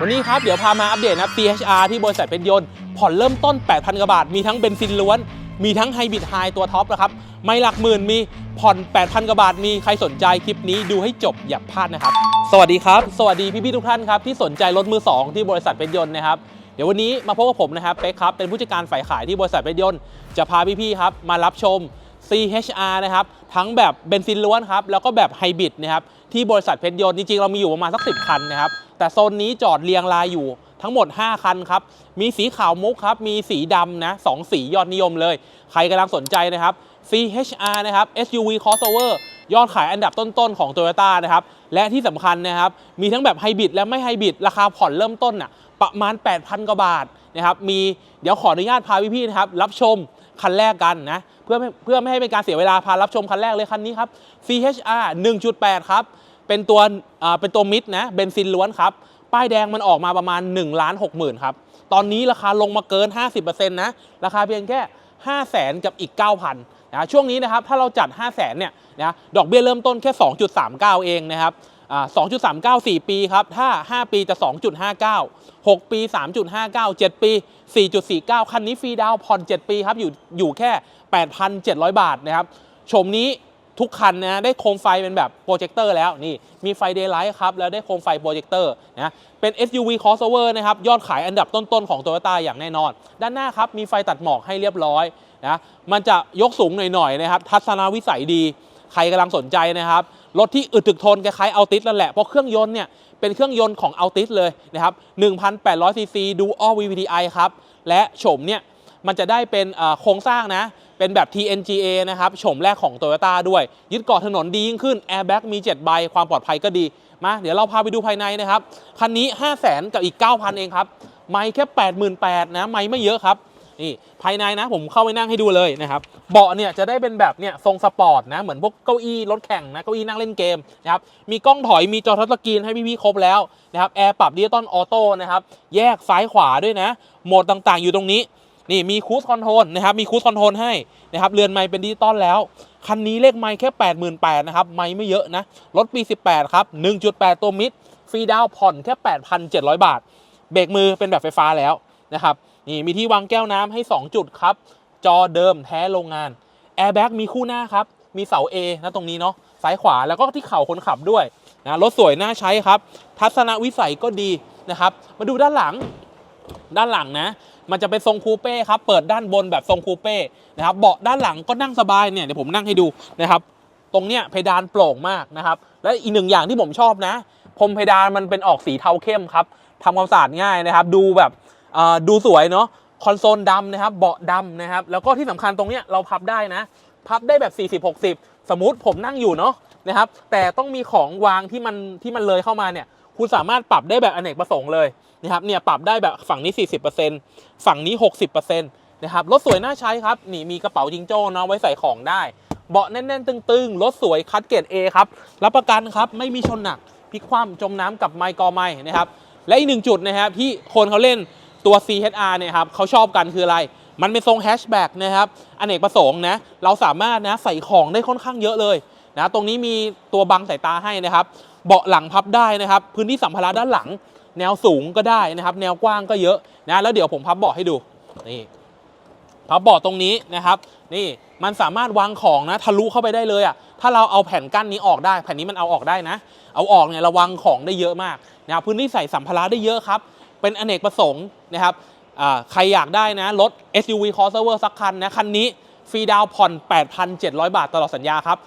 วันนี้ครับเดี๋ยวพามาอัปเดตนะครับ CHR ที่บริษัทเป็นยนต์ผ่อนเริ่มต้น 8,000กว่าบาท มีทั้งเบนซินล้วน มีทั้งไฮบริดไฮตัวท็อปนะครับ ไม่หลักหมื่นมีผ่อน 8,000กว่าบาท มีใครสนใจคลิปนี้ดูให้จบอย่าพลาดนะครับ สวัสดีครับ สวัสดีพี่ๆทุกท่านครับที่สนใจรถมือ 2 ที่บริษัทเป็นยนต์นะครับเดี๋ยววันนี้มาพบกับผมนะครับเป๊กครับเป็นผู้จัดการฝ่ายขายที่บริษัทเป็นยนต์จะพาพี่ๆครับมารับชม CHR นะครับ ทั้งแบบเบนซินล้วนครับ แล้วก็แบบไฮบริดนะครับ ที่บริษัทเพชรยนต์จริงๆ เรามีอยู่ประมาณสัก 10 คันนะครับ แต่โซนนี้จอดเรียงรายอยู่ทั้งหมด 5 คันครับ มีสีขาวมุกครับ มีสีดำนะสองสียอดนิยมเลย ใครกำลังสนใจนะครับ CHR นะครับ SUV crossover ยอดขายอันดับต้นๆ ของ Toyota นะครับ และที่สำคัญนะครับ มีทั้งแบบไฮบริดและไม่ไฮบริด ราคาผ่อนเริ่มต้นน่ะประมาณ 8,000 กว่าบาทนะครับ มีเดี๋ยวขออนุญาตพาพี่ๆนะครับ รับชม คันแรกกันนะเพื่อเพื่อไม่ให้เป็นการเสียเวลาพารับชมคันแรกเลยคันนี้ครับ CHR 1.8 ครับ เป็นตัวอ่าเป็นตัวมิดนะเบนซินล้วนครับ ป้ายแดงมันออกมาประมาณ1ล้าน6 0,000ครับตอนนี้ราคาลงมาเกิน 50%นะราคาเพียงแค่5 0 0 0 0 0กับอีก 9,000นะช่วงนี้นะครับถ้าเราจัด 5 0 0 0 0 0เนี่ยนะดอกเบี้ยเริ่มต้นแค่ 2.39 เองนะครับ อ่า2.39 4 ปีครับ ถ้า 5 ปีจะ 2.59 6 ปี 3.59 7 ปี 4.49 คันนี้ฟรีดาวผ่อน 7 ปีครับ อยู่อยู่แค่ 8,700 บาทนะครับ ชมนี้ทุกคันนะได้โคมไฟเป็นแบบโปรเจคเตอร์แล้วนี่มีไฟเดย์ไลท์ครับ แล้วได้โคมไฟโปรเจคเตอร์นะเป็น SUV crossover นะครับ ยอดขายอันดับต้นๆ ของ Toyota อย่างแน่นอน ด้านหน้าครับ มีไฟตัดหมอกให้เรียบร้อยนะมันจะยกสูงหน่อยๆนะครับทัศนวิสัยดีใครกำลังสนใจนะครับ รถที่อึดถึกทนคล้ายๆเอาติสนั่นแหละ เพราะเครื่องยนต์เนี่ยเป็นเครื่องยนต์ของเอาติสเลยนะครับ1,800ซีซี Dual VVTi ครับ และโฉมเนี่ยมันจะได้เป็นโครงสร้างนะ เป็นแบบ TNGA นะครับโฉมแรกของ Toyota ด้วย ยึดเกาะถนนดียิ่งขึ้น Airbag มี 7 ใบ ความปลอดภัยก็ดี มา เดี๋ยวเราพาไปดูภายในนะครับ คันนี้ 5 0 0 0 0 0กับอีก 9,000 เองครับ ไม่แค่ 88,000นะ ไม่ไม่เยอะครับ นี่ภายในนะผมเข้าไปนั่งให้ดูเลยนะครับเบาะเนี่ยจะได้เป็นแบบเนี่ยทรงสปอร์ตนะเหมือนพวกเก้าอี้รถแข่งนะเก้าอี้นั่งเล่นเกมนะครับมีกล้องถอยมีจอทัชสกรีนให้พี่ๆครบแล้วนะครับแอร์ปรับดิจิตอลออโต้นะครับแยกซ้ายขวาด้วยนะโหมดต่างๆอยู่ตรงนี้นี่มีคูสคอนโทรลนะครับมีคูสคอนโทรลให้นะครับเรือนไม้เป็นดิจิตอลแล้วคันนี้เลขไม้แค่ 88,000นะครับไม้ไม่เยอะนะรถปี 18 ครับ 1.8 ตัวมิดฟรีดาวผ่อนแค่ 8,700 บาท เบรกมือเป็นแบบไฟฟ้าแล้วนะครับ นี่มีที่วางแก้วน้ำให้ 2 จุดครับ จอเดิมแท้โรงงานแอร์แบ็กมีคู่หน้าครับ มีเสา A นะตรงนี้เนาะซ้ายขวาแล้วก็ที่เข่าคนขับด้วยนะรถสวยน่าใช้ครับ ทัศนวิสัยก็ดีนะครับ มาดูด้านหลังด้านหลังนะ มันจะเป็นทรงคูเป้ครับ เปิดด้านบนแบบทรงคูเป้นะครับ เบาะด้านหลังก็นั่งสบายเนี่ยเดี๋ยวผมนั่งให้ดูนะครับ ตรงเนี้ยเพดานโปร่งมากนะครับ และอีกหนึ่งอย่างที่ผมชอบนะพรมเพดานมันเป็นออกสีเทาเข้มครับทำความสะอาดง่ายนะครับ ดูแบบ ดูสวยเนาะคอนโซลดำนะครับ เบาะดำนะครับ แล้วก็ที่สำคัญตรงเนี้ยเราพับได้นะ พับได้แบบ 40-60 สมมติผมนั่งอยู่เนาะนะครับ แต่ต้องมีของวางที่มันที่มันเลยเข้ามาเนี่ย คุณสามารถปรับได้แบบอเนกประสงค์เลยนะครับ เนี่ยปรับได้แบบฝั่งนี้ 40%ฝั่งนี้ 60%นะครับ รถสวยน่าใช้ครับ นี่มีกระเป๋าจิงโจ้เนาะไว้ใส่ของได้ เบาะแน่นๆ ตึงๆ รถสวยคัดเกรด A ครับ รับประกันครับ ไม่มีชนหนัก พลิกคว่ำจมน้ำกับไมค์กอไม้นะครับ และอีกหนึ่งจุดนะครับที่คนเขาเล่น ตัว CHR เนี่ยครับเขาชอบกันคืออะไร มันเป็นทรงแฮชแบ็กนะครับอเนกประสงค์นะเราสามารถนะใส่ของได้ค่อนข้างเยอะเลยนะตรงนี้มีตัวบังสายตาให้นะครับ เบาะหลังพับได้นะครับ พื้นที่สัมภาระด้านหลัง แนวสูงก็ได้นะครับ แนวกว้างก็เยอะนะแล้วเดี๋ยวผมพับเบาะให้ดูนี่พับเบาะตรงนี้นะครับ นี่มันสามารถวางของนะทะลุเข้าไปได้เลยอะ่ะถ้าเราเอาแผ่นกั้นนี้ออกได้ แผ่นนี้มันเอาออกได้นะ เอาออกเนี่ยเราวางของได้เยอะมากนะครับพื้นที่ใส่สัมภาระได้เยอะครับ เป็นอเนกประสงค์นะครับใครอยากได้นะ รถ SUV crossover สักคันนะ คันนี้ฟรีดาวน์ผ่อน 8,700 บาทตลอดสัญญาครับ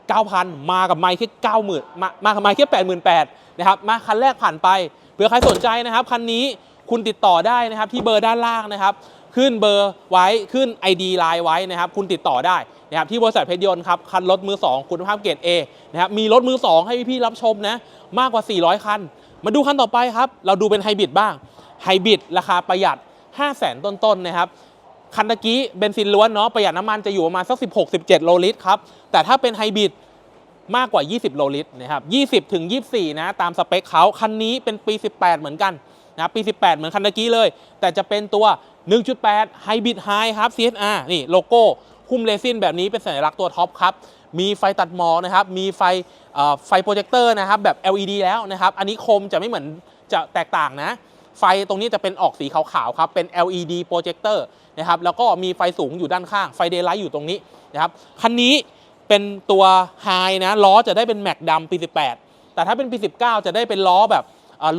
5,900มากับไมค์แค่90,000มามากับไมค์แค่88,000นะครับ มาคันแรกผ่านไป เผื่อใครสนใจนะครับ คันนี้คุณติดต่อได้นะครับที่เบอร์ด้านล่างนะครับ ขึ้นเบอร์ไว้ขึ้น ID ไลน์ไว้นะครับ คุณติดต่อได้นะครับที่บริษัทเพชรยนต์ครับ คันรถมือ 2 คุณภาพเกรด A นะครับ มีรถมือ 2 ให้พี่ๆรับชมนะ มากกว่า 400 คัน มาดูคันต่อไปครับ เราดูเป็นไฮบริดบ้างไฮบริดราคาประหยัด 5 0 0 0 0 0ต้นๆนะครับคันตะกี้เบนซินล้วนเนาะประหยัดน้ำมันจะอยู่ประมาณสัก 16-17 โลลิตรครับ แต่ถ้าเป็นไฮบริดมากกว่า 20 โลลิตรนะครับ20ถึง24 นะ ตามสเปคเขาคันนี้เป็นปี 18 เหมือนกันนะปี 18 เหมือนคันตะกี้เลย แต่จะเป็นตัว 1.8 Hybrid High ครับ CSR นี่โลโก้หุ้มเรซินแบบนี้เป็นสัญลักษณ์ตัวท็อปครับ มีไฟตัดหมอกนะครับ มีไฟไฟโปรเจคเตอร์นะครับแบบ LED แล้วนะครับ อันนี้คมจะไม่เหมือนจะแตกต่างนะ ไฟตรงนี้จะเป็นออกสีขาวๆครับ เป็น LED โปรเจคเตอร์นะครับ แล้วก็มีไฟสูงอยู่ด้านข้าง ไฟเดย์ไลท์อยู่ตรงนี้นะครับ คันนี้เป็นตัวไฮนะล้อจะได้เป็นแม็กดำปี 18 แต่ถ้าเป็นปี 19 จะได้เป็นล้อแบบ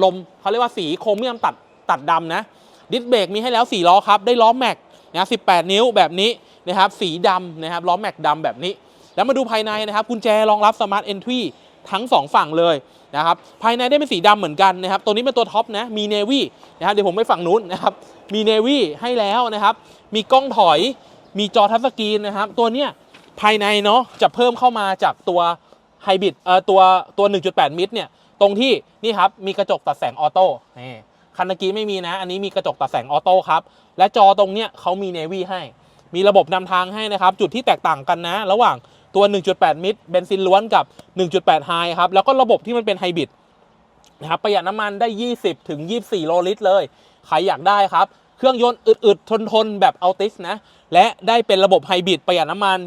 ลมเขาเรียกว่าสีโครเมียมตัดตัดดำนะดิสเบรกมีให้แล้ว 4 ล้อครับ ได้ล้อแม็กนะ18 นิ้วแบบนี้นะครับ สีดำนะครับ ล้อแม็กดำแบบนี้ แล้วมาดูภายในนะครับกุญแจรองรับสมาร์ทเอนทรีทั้ง 2 ฝั่งเลยนะครับภายในได้เป็นสีดำเหมือนกันนะครับตัวนี้เป็นตัวท็อปนะมีเนวี่นะครับเดี๋ยวผมไปฝั่งนู้นนะครับมีเนวี่ให้แล้วนะครับมีกล้องถอยมีจอทัชสกรีนนะครับตัวเนี้ยภายในเนาะจะเพิ่มเข้ามาจากตัวไฮบริดเอ่อตัวตัว 1.8 มิตรเนี่ยตรงที่นี่ครับมีกระจกตัดแสงออโต้นี่คันเมื่อกี้ไม่มีนะ อันนี้มีกระจกตัดแสงออโต้ครับและจอตรงเนี้ยเขามีเนวี่ให้ มีระบบนำทางให้นะครับ จุดที่แตกต่างกันนะ ระหว่าง ตัว 1.8 มิตรเบนซินล้วนกับ 1.8 ไฮครับ แล้วก็ระบบที่มันเป็นไฮบริดนะครับประหยัดน้ำมันได้ 20 ถึง 24 โลลิตรเลย ใครอยากได้ครับ เครื่องยนต์อึดๆ ทนๆ แบบอัลติสนะ และได้เป็นระบบไฮบริดประหยัดน้ำมัน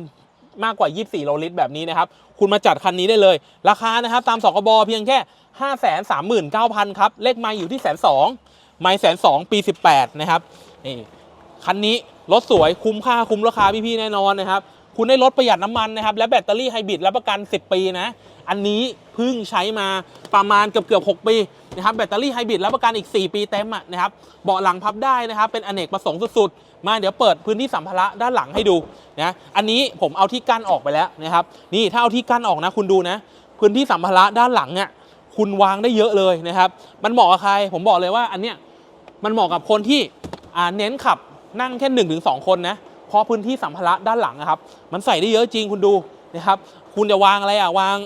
มากกว่า 24 โลลิตรแบบนี้นะครับ คุณมาจัดคันนี้ได้เลย ราคานะครับ ตามสกบเพียงแค่ 539,000 ครับ เลขไมล์อยู่ที่แสนสองไมล์แสนสองปี 18 นะครับ นี่ คันนี้รถสวยคุ้มค่าคุ้มราคาพี่ๆแน่นอนนะครับ คุณได้รถประหยัดน้ำมันนะครับ และแบตเตอรี่ไฮบริดรับประกัน 10 ปีนะ อันนี้เพิ่งใช้มาประมาณเกือบเกือบ6ปีนะครับแบตเตอรี่ไฮบริดรับประกันอีก 4 ปีเต็มอะนะครับเบาะหลังพับได้นะครับ เป็นอเนกประสงค์สุดๆ มาเดี๋ยวเปิดพื้นที่สัมภาระด้านหลังให้ดูนะอันนี้ผมเอาที่กั้นออกไปแล้วนะครับนี่ถ้าเอาที่กั้นออกนะ คุณดูนะ พื้นที่สัมภาระด้านหลังเนี่ยคุณวางได้เยอะเลยนะครับ มันเหมาะกับใคร ผมบอกเลยว่าอันเนี้ยมันเหมาะกับคนที่อ่าเน้นขับนั่งแค่1นถึงสคนนะ เพราะพื้นที่สัมภาระด้านหลังอะครับ มันใส่ได้เยอะจริงคุณดูนะครับคุณจะวางอะไรอะวาง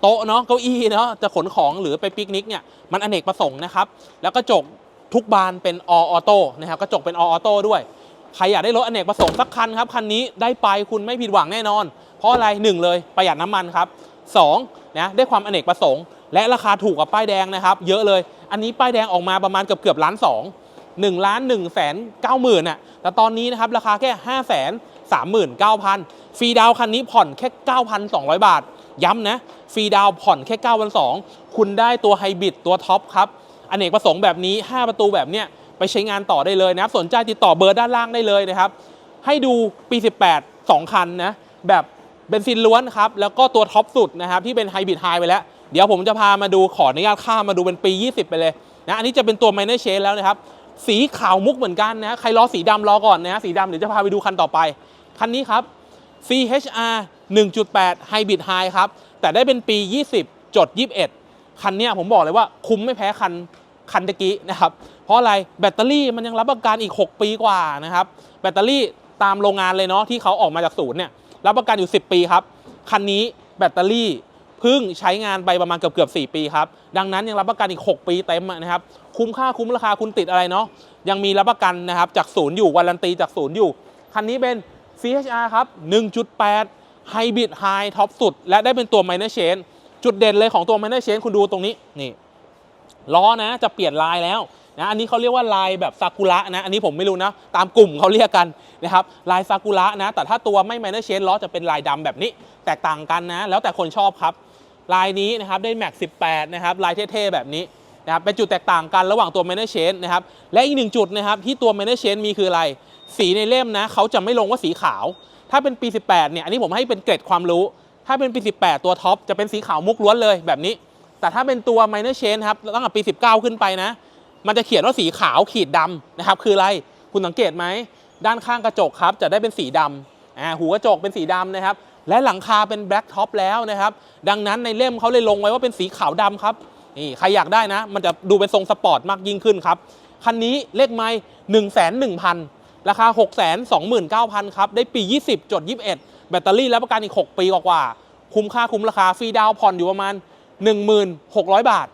โต๊ะเนาะเก้าอี้เนาะจะขนของหรือไปปิกนิกเนี่ยมันอเนกประสงค์นะครับแล้วกระจกทุกบานเป็นออโต้นะครับกระจกเป็นออโต้ด้วยใครอยากได้รถอเนกประสงค์สักคันครับคันนี้ได้ไปคุณไม่ผิดหวังแน่นอน เพราะอะไรหนึ่งเลยประหยัดน้ำมันครับสองนะได้ความอเนกประสงค์ และราคาถูกกว่าป้ายแดงนะครับ เยอะเลย อันนี้ป้ายแดงออกมาประมาณเกือบเกือบล้านสอง 1ล้าน1แสน9หมื่นอะแต่ตอนนี้นะครับราคาแค่5 3 9 0 0 0ฟรีดาวน์คันนี้ผ่อนแค่9,200บาท ย้ำนะฟรีดาวผ่อนแค่9,200คุณได้ตัวไฮบริดตัวท็อปครับอเนกประสงค์แบบนี้ 5 ประตูแบบเนี้ยไปใช้งานต่อได้เลยนะครับ สนใจติดต่อเบอร์ด้านล่างได้เลยนะครับ ให้ดูปี 18 2 คันนะ แบบเบนซินล้วนครับ แล้วก็ตัวท็อปสุดนะครับ ที่เป็นไฮบริดไฮไปแล้ว เดี๋ยวผมจะพามาดูขออนุญาตข้ามมาดูเป็นปี 20 ไปเลยนะ อันนี้จะเป็นตัว minor change แล้วนะครับ สีขาวมุกเหมือนกันนะใครรอสีดำรอก่อนนะสีดำเดี๋ยวจะพาไปดูคันต่อไป คันนี้ครับ CHR 1.8 Hybrid High ครับ แต่ได้เป็นปี 20 จด 21 คันนี้ผมบอกเลยว่าคุ้มไม่แพ้คันคันตะกี้นะครับ เพราะอะไรแบตเตอรี่มันยังรับประกันอีก 6 ปีกว่านะครับ แบตเตอรี่ตามโรงงานเลยเนาะที่เขาออกมาจากศูนย์เนี่ยรับประกันอยู่ 10 ปีครับ คันนี้แบตเตอรี่ เพิ่งใช้งานไปประมาณเกือบเกือบ4ปีครับ ดังนั้นยังรับประกันอีก 6 ปีเต็มนะครับ คุ้มค่าคุ้มราคาคุณติดอะไรเนาะ ยังมีรับประกันนะครับจากศูนย์อยู่วารันตีจากศูนย์อยู่ คันนี้เป็น CHR ครับ 1.8 Hybrid High ท็อปสุด และได้เป็นตัว Minor Chain จุดเด่นเลยของตัว Minor Chain คุณดูตรงนี้นี่ล้อนะจะเปลี่ยนลายแล้วนะอันนี้เขาเรียกว่าลายแบบซากุระนะอันนี้ผมไม่รู้นะ ตามกลุ่มเขาเรียกกันนะครับลายซากุระนะ แต่ถ้าตัวไม่ไมเนอร์เชนล้อจะเป็นลายดำแบบนี้ แตกต่างกันนะ แล้วแต่คนชอบครับ ลายนี้นะครับได้แม็ก18 นะครับลายเท่ๆแบบนี้นะครับเป็นจุดแตกต่างกันระหว่างตัวไมเนเชนนะครับและอีกหนึ่งจุดนะครับที่ตัวไมเนเชนมีคืออะไร สีในเล่มนะเขาจะไม่ลงว่าสีขาว ถ้าเป็นปี 18 เนี่ยอันนี้ผมให้เป็นเกร็ดความรู้ ถ้าเป็นปี 18 ตัวท็อปจะเป็นสีขาวมุกล้วนเลยแบบนี้ แต่ถ้าเป็นตัว minor change ครับตั้งแต่ปี 19 ขึ้นไปนะ มันจะเขียนว่าสีขาวขีดดำนะครับคืออะไรคุณสังเกตไหมด้านข้างกระจกครับจะได้เป็นสีดำอ่าหูกระจกเป็นสีดำนะครับ และหลังคาเป็น black top แล้วนะครับ ดังนั้นในเล่มเขาเลยลงไว้ว่าเป็นสีขาวดำครับนี่ใครอยากได้นะ มันจะดูเป็นทรงสปอร์ตมากยิ่งขึ้นครับคันนี้เลขไม้1 1 0 0 0ราคา 6 2 9 0 0 0 ครับ ได้ปี 20 จด 21 แบตเตอรี่รับประกันอีก 6 ปีกว่าๆคุ้มค่าคุ้มราคาฟรีดาวผ่อนอยู่ประมาณ 1,600 บาท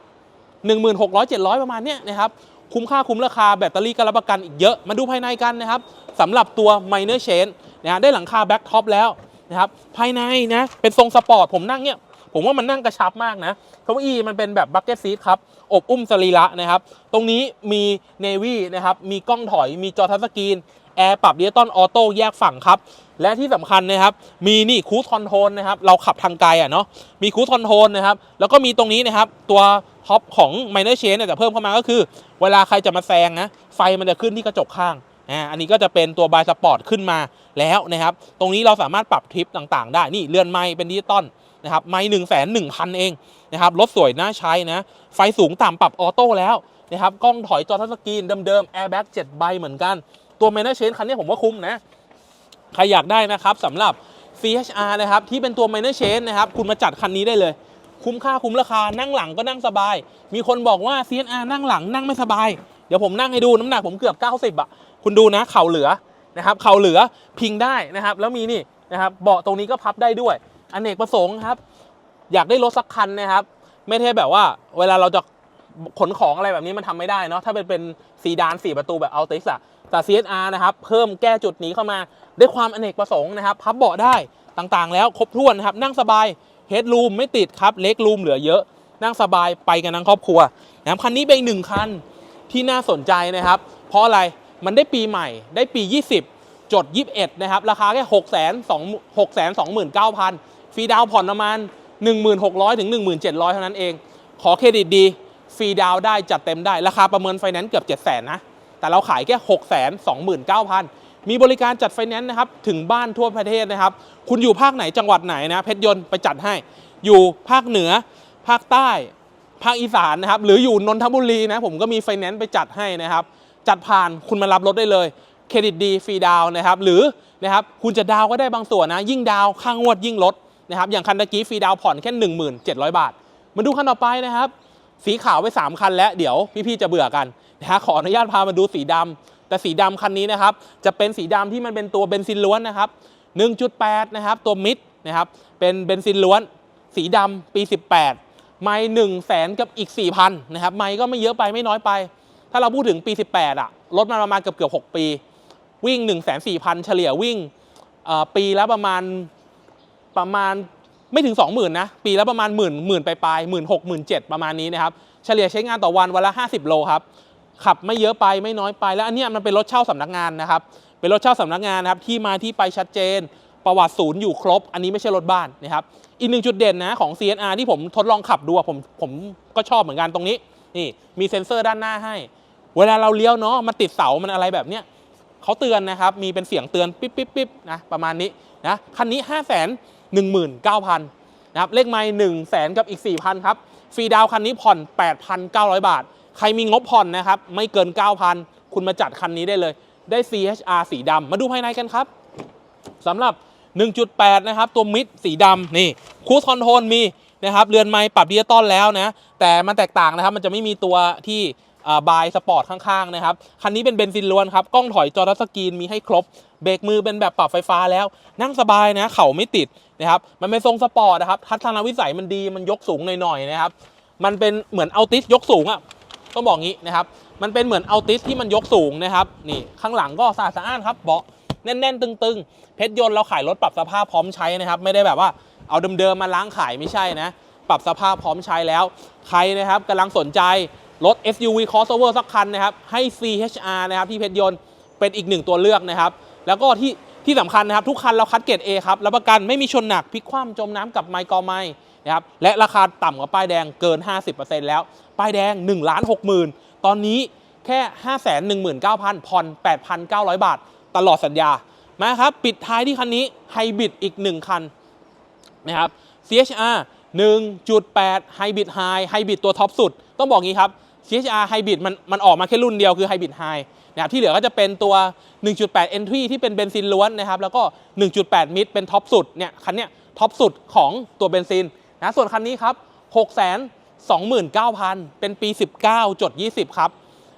1600 700 ประมาณเนี้ยนะครับ คุ้มค่าคุ้มราคาแบตเตอรี่ก็รับประกันอีกเยอะ มาดูภายในกันนะครับสำหรับตัว minor change นะได้หลังคาแบ็ k ท็อปแล้ว นะครับภายในนะเป็นทรงสปอร์ตผมนั่งเนี่ยผมว่ามันนั่งกระชับมากนะเก้าอี้มันเป็นแบบบั c เก็ตซีทครับ อบอุ้มสรีระนะครับ ตรงนี้มีเนวี่นะครับ มีกล้องถอย มีจอทัชสกรีน แอร์ปรับดิจิตอลออโต้แยกฝั่งครับ และที่สำคัญนะครับ มีนี่คู e คอนโทรลนะครับ เราขับทางไกลอะเนาะ มีคู e คอนโทรลนะครับ แล้วก็มีตรงนี้นะครับ ตัวท็อปของ Minor Change เนี่ยจะเพิ่มเข้ามาก็คือ เวลาใครจะมาแซงนะ ไฟมันจะขึ้นที่กระจกข้าง อ่าอันนี้ก็จะเป็นตัวบายสปอร์ตขึ้นมาแล้วนะครับ ตรงนี้เราสามารถปรับทริปต่างๆ ได้นี่เรือนไม้เป็นดิจิตอลนะครับไม้หนึ่งแสนหนึ่งพันเองนะครับรถสวยน่าใช้นะ ไฟสูงต่ำปรับออโต้แล้วนะครับกล้องถอยจอทัชสกรีนเดิมๆแอร์แบ็ก7ใบเหมือนกัน ตัว Minor Change คันนี้ผมว่าคุ้มนะ ใครอยากได้นะครับสำหรับ CHR นะครับ ที่เป็นตัว Minor Change นะครับ คุณมาจัดคันนี้ได้เลย คุ้มค่าคุ้มราคานั่งหลังก็นั่งสบาย มีคนบอกว่า CHR นั่งหลังนั่งไม่สบาย ดี๋ยวผมนั่งให้ดูน้ำหนักผมเกือบ 90อะคุณดูนะเข่าเหลือนะครับเข่าเหลือพิงได้นะครับ แล้วมีนี่นะครับเบาะตรงนี้ก็พับได้ด้วยอนเนกประสงค์ครับ อยากได้รถสักคันนะครับ ไม่ใช่แบบว่า เวลาเราจะขนของอะไรแบบนี้มันทำไม่ได้เนาะถ้าเป็นเป็นซีดานสี่ประตูแบบอัลติสอะแต่ CSR นะครับเพิ่มแก้จุดนี้เข้ามาด้วยความอเนกประสงค์นะครับ พับเบาะได้ต่างๆ แล้วครบถ้วนนะครับ นั่งสบายเฮดรูมไม่ติดครับเล็กรูมเหลือเยอะ นั่งสบายไปกันทั้งครอบครัวนะครับคันนี้เป็นหนึ่งคัน ที่น่าสนใจนะครับ เพราะอะไรมันได้ปีใหม่ได้ปี 20 จด 21 นะครับ ราคาแค่ 6 2 6 2 9 0 0 0ฟรีดาวน์ผ่อนประมาณ 1,600 ถึง 1,700 เท่านั้นเอง ขอเครดิตดีฟรีดาวน์ได้จัดเต็มได้ ราคาประเมินไฟแนนซ์เกือบ700,000นะ แต่เราขายแค่ 629,000 มีบริการจัดไฟแนนซ์นะครับ ถึงบ้านทั่วประเทศนะครับ คุณอยู่ภาคไหนจังหวัดไหนนะ เพชรยนต์ไปจัดให้ อยู่ภาคเหนือ ภาคใต้ ภาคอีสานนะครับหรืออยู่นนทบุรีนะผมก็มีไฟแนนซ์ไปจัดให้นะครับจัดผ่านคุณมารับรถได้เลยเครดิตดีฟรีดาวนะครับหรือนะครับคุณจะดาวก็ได้บางส่วนนะยิ่งดาวน์ค่างวดยิ่งลดนะครับอย่างคันตะกี้ฟรีดาวผ่อนแค่ 1700 บาท มาดูคันต่อไปนะครับ สีขาวไป 3 คันแล้วเดี๋ยวพี่ๆจะเบื่อกันนะฮะขออนุญาตพามาดูสีดำแต่สีดำคันนี้นะครับจะเป็นสีดำที่มันเป็นตัวเบนซินล้วนนะครับ 1.8 นะครับตัวมิดนะครับเป็นเบนซินล้วน สีดำปี 18 ไม่1 0 0 0 0แสนกับอีก 4,000นะครับไม่ก็ไม่เยอะไปไม่น้อยไป ถ้าเราพูดถึงปี 18อะลดมาประมาณเกือบเกือบ6ปี วิ่ง 1 4 0 0 0 0เฉลี่ยวิ่งปีละประมาณประมาณไม่ถึง 20,000นะปีละประมาณหมื่นหมื่นไปลายหมื่นหกหมื่นเจ็ดประมาณนี้นะครับเฉลี่ยใช้งานต่อวันวันละ 50 โลครับขับไม่เยอะไปไม่น้อยไปแล้วอันนี้มันเป็นรถเช่าสำนักงานนะครับเป็นรถเช่าสำนักงานนะครับที่มาที่ไปชัดเจน ประวัติศูนย์อยู่ครบ อันนี้ไม่ใช่รถบ้านนะครับอีกหนึ่งจุดเด่นนะของ CNR ที่ผมทดลองขับดูผมผมก็ชอบเหมือนกันตรงนี้นี่มีเซ็นเซอร์ด้านหน้าให้ เวลาเราเลี้ยวเนาะมันติดเสามันอะไรแบบเนี้ยเขาเตือนนะครับ มีเป็นเสียงเตือนปิ๊บปิ๊บปิ๊บนะประมาณนี้นะคันนี้ 5 1 9 0 0 0นะครับเลขไมล์1 0 0 0 0 0กับอีก 4,000 ครับ ฟรีดาวคันนี้ผ่อน 8,900 บาท ใครมีงบผ่อนนะครับ ไม่เกิน 9,000 คุณมาจัดคันนี้ได้เลย ได้ CHR สีดำมาดูภายในกันครับสำหรับ 1.8 นะครับ ตัวมิดสีดำนี่คูสคอนโทรลมีนะครับเรือนไม้ปรับดิจิตอลแล้วนะ แต่มันแตกต่างนะครับ มันจะไม่มีตัวที่บายสปอร์ตข้างๆนะครับ คันนี้เป็นเบนซินล้วนครับ กล้องถอยจอทัชสกรีนมีให้ครบ เบรกมือเป็นแบบปรับไฟฟ้าแล้ว นั่งสบายนะ เข่าไม่ติดนะครับ มันเป็นทรงสปอร์ตนะครับ ทัศนวิสัยมันดี มันยกสูงหน่อยๆนะครับ มันเป็นเหมือนเอาติสยกสูงอะต้องบอกงี้นะครับ มันเป็นเหมือนเอาติสที่มันยกสูงนะครับ นี่ข้างหลังก็สะอาดสะอ้านครับ เบาะ แน่นๆ ตึงๆ เพชรยนต์เราขายรถปรับสภาพพร้อมใช้นะครับ ไม่ได้แบบว่าเอาเดิมๆมาล้างขายไม่ใช่นะ ปรับสภาพพร้อมใช้แล้ว ใครนะครับกำลังสนใจรถ SUV crossover สักคันนะครับให้ CHR นะครับที่เพชรยนต์เป็นอีกหนึ่งตัวเลือกนะครับ แล้วก็ที่ที่สำคัญนะครับ ทุกคันเราคัดเกรด A ครับรับประกันไม่มีชนหนักพลิกคว่ำจมน้ำกับไมค์กอไมนะครับและราคาต่ำกว่าป้ายแดงเกิน 50%แล้ว ป้ายแดง1ล้าน6 0,000 ตอนนี้แค่ 519,000ผ่อน8,900 บาท ตลอดสัญญามาครับ ปิดท้ายที่คันนี้ไฮบริดอีก 1 คันนะครับ CHR 1.8 Hybrid High Hybrid ตัวท็อปสุด ต้องบอกงี้ครับ CHR Hybrid มันมันออกมาแค่รุ่นเดียวคือ Hybrid High นะครับที่เหลือก็จะเป็นตัว 1.8 Entry ที่เป็นเบนซินล้วนนะครับ แล้วก็ 1.8 Mid เป็นท็อปสุดเนี่ยคันเนี้ยท็อปสุดของตัวเบนซินนะส่วนคันนี้ครับ 629,000 เป็นปี 19 จด 20 ครับ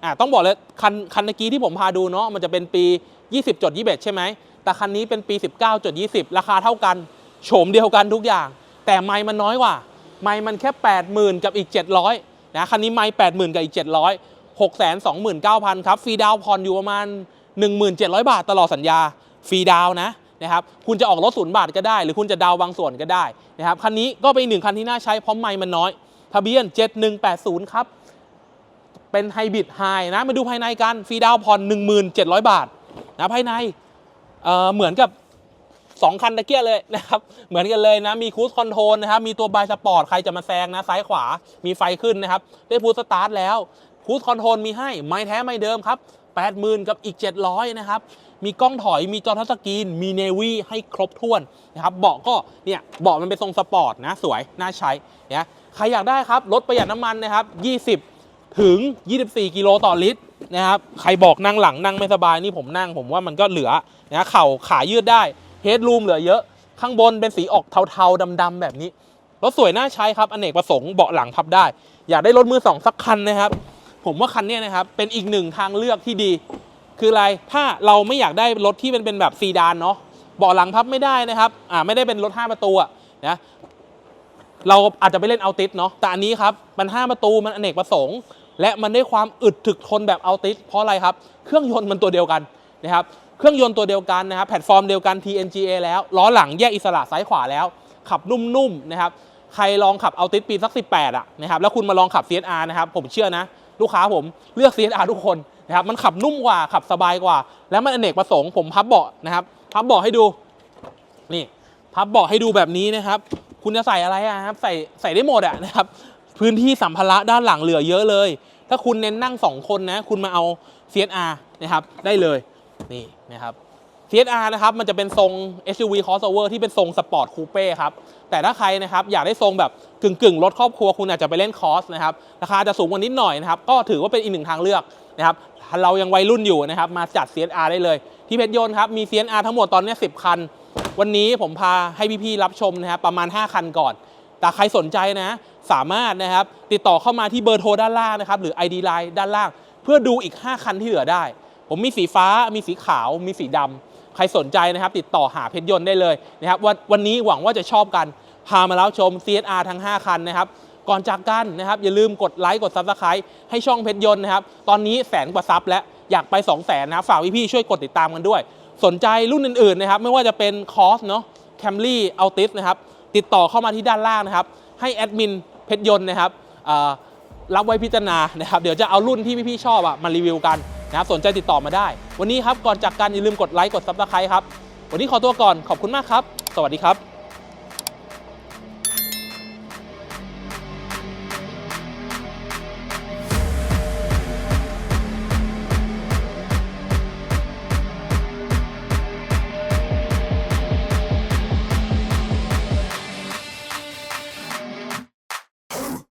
อ่าต้องบอกเลยคันคันเมื่อกี้ที่ผมพาดูเนาะมันจะเป็นปี 20จด21ใช่ไหม แต่คันนี้เป็นปี 19จด20 ราคาเท่ากัน โฉมเดียวกันทุกอย่าง แต่ไมล์มันน้อยกว่า ไมล์มันแค่ 80,000 กับอีก 700นะคันนี้ไมล์80,000 กับอีก 700 629,000 ครับ ฟรีดาวผ่อนอยู่ประมาณ 1,700 บาทตลอดสัญญา ฟรีดาวนะนะครับ คุณจะออกรถศูนย์บาทก็ได้ หรือคุณจะดาวบางส่วนก็ได้นะครับ คันนี้ก็เป็นหนึ่งคันที่น่าใช้เพราะไมล์มันน้อย ทะเบียน 7180 ครับ เป็นไฮบริดไฮนะ มาดูภายในกัน ฟรีดาวผ่อน 1,700 บาท นะภายในเอ่อเหมือนกับ 2 คันตะเกียเลยนะครับ เหมือนกันเลยนะ มีคู i คอนโทรลนะครับ มีตัวบายสปอร์ต ใครจะมาแซงนะ ซ้ายขวา มีไฟขึ้นนะครับ ได้พูดสตาร์ทแล้ว คู i คอนโทรลมีให้ ไม่แท้ไม่เดิมครับ80,000 กับอีก 700 นะครับ มีกล้องถอย มีจอทัชสกรีน มีเนวี่ให้ครบถ้วนนะครับ เบาะก็เนี่ย เบาะมันเป็นทรงสปอร์ตนะ สวย น่าใช้นะใครอยากได้ครับรถประหยัดน้ำมันนะครับ 20 ถึง 24 กิโลต่อลิตร นะครับใครบอกนั่งหลังนั่งไม่สบายนี่ผมนั่งผมว่ามันก็เหลือนะเข่าขายืดได้เฮดรูมเหลือเยอะ ข้างบนเป็นสีออกเทาๆดำๆแบบนี้รถสวยน่าใช้ครับอเนกประสงค์เบาะหลังพับได้ อยากได้รถมือสองสักคันนะครับ ผมว่าคันนี้นะครับเป็นอีกหนึ่งทางเลือกที่ดี คืออะไรถ้าเราไม่อยากได้รถที่มันเป็นแบบซีดานเนาะเบาะหลังพับไม่ได้นะครับอ่าไม่ได้เป็นรถ5ประตูอะนะเราอาจจะไปเล่นเอาติสเนาะแต่อันนี้ครับมัน5ประตูมันอเนกประสงค์ และมันได้ความอึดถึกทนแบบเอาติสเพราะอะไรครับ เครื่องยนต์มันตัวเดียวกันนะครับเครื่องยนต์ตัวเดียวกันนะครับแพลตฟอร์มเดียวกัน TNGA แล้วล้อหลังแยกอิสระซ้ายขวาแล้ว ขับนุ่มๆนะครับใครลองขับเอาติสปีสัก 18อะนะครับแล้วคุณมาลองขับ CSR นะครับผมเชื่อนะ ลูกค้าผมเลือก CSR ทุกคนนะครับมันขับนุ่มกว่าขับสบายกว่า แล้วมันอเนกประสงค์ผมพับเบาะนะครับพับเบาะให้ดูนี่พับเบาะให้ดูแบบนี้นะครับ คุณจะใส่อะไรอะครับใส่ใส่ได้หมดอะนะครับ พื้นที่สัมภาระด้านหลังเหลือเยอะเลย ถ้าคุณเน้นนั่ง 2 คนนะ คุณมาเอา CSR นะครับ ได้เลย นี่นะครับ CSR นะครับ มันจะเป็นทรง SUV crossover ที่เป็นทรงสปอร์ตคูเป้ครับ แต่ถ้าใครนะครับ อยากได้ทรงแบบกึ่งกึ่งๆรถครอบครัวคุณอาจจะไปเล่นคอสนะครับ ราคาจะสูงกว่านิดหน่อยนะครับ ก็ถือว่าเป็นอีกหนึ่งทางเลือกนะครับ เรายังวัยรุ่นอยู่นะครับ มาจัด CSR ได้เลย ที่เพชรยนต์ครับ มี CSR ทั้งหมดตอนนี้10 คัน วันนี้ผมพาให้พี่ๆรับชมนะครับ ประมาณ 5 คันก่อน แต่ใครสนใจนะ สามารถนะครับติดต่อเข้ามาที่เบอร์โทรด้านล่างนะครับ หรือ ID Line ด้านล่าง เพื่อดูอีก 5 คันที่เหลือได้ ผมมีสีฟ้า มีสีขาว มีสีดำใครสนใจนะครับ ติดต่อหาเพชรยนต์ได้เลยนะครับวันวันนี้หวังว่าจะชอบกันพามาแล้วชม CSR ทั้ง 5 คันนะครับก่อนจากกันนะครับอย่าลืมกดไลค์กด Subscribe ให้ช่องเพชรยนต์นะครับตอนนี้แสนกว่าซับแล้วอยากไป 2 0 0แสนนะฝากพี่ๆช่วยกดติดตามกันด้วย สนใจรุ่นอื่นๆนะครับไม่ว่าจะเป็นคอสเนาะแคมรี่อัลติสนะครับ ติดต่อเข้ามาที่ด้านล่างนะครับ ให้แอดมินเพชรยนต์นะครับรับไว้พิจารณานะครับ เดี๋ยวจะเอารุ่นที่พี่ๆชอบอะมารีวิวกันนะครับสนใจติดต่อมาได้ วันนี้ครับก่อนจากกันอย่าลืมกดไลค์กดซับสไครต์ครับ วันนี้ขอตัวก่อนขอบคุณมากครับ สวัสดีครับ